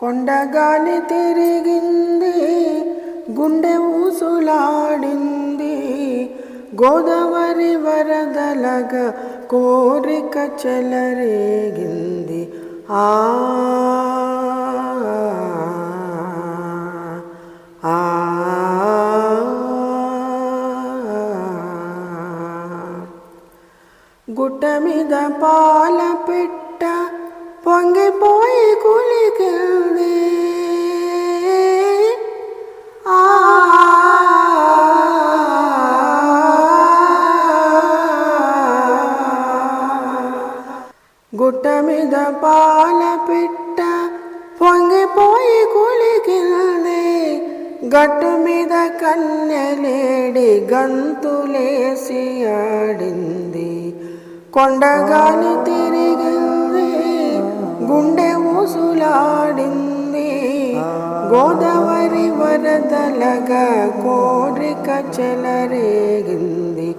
కొండగాలి తిరిగింది గుండె ఊసులాడింది గోదావరి వరదలగా కోరిక చెలరేగింది ఆ ఆ గుట్ట మీద పాల పిట్ట పొంగిపో గుట్ట మీద పాల పిట్ట పొంగిపోయి కులికింది గట్టు మీద కన్యలేడి గంతులేసి ఆడింది. కొండగాలి తిరిగింది గుండె ఊసులాడింది. గోదావరి వరదలగా కోరిక చెలరేగింది.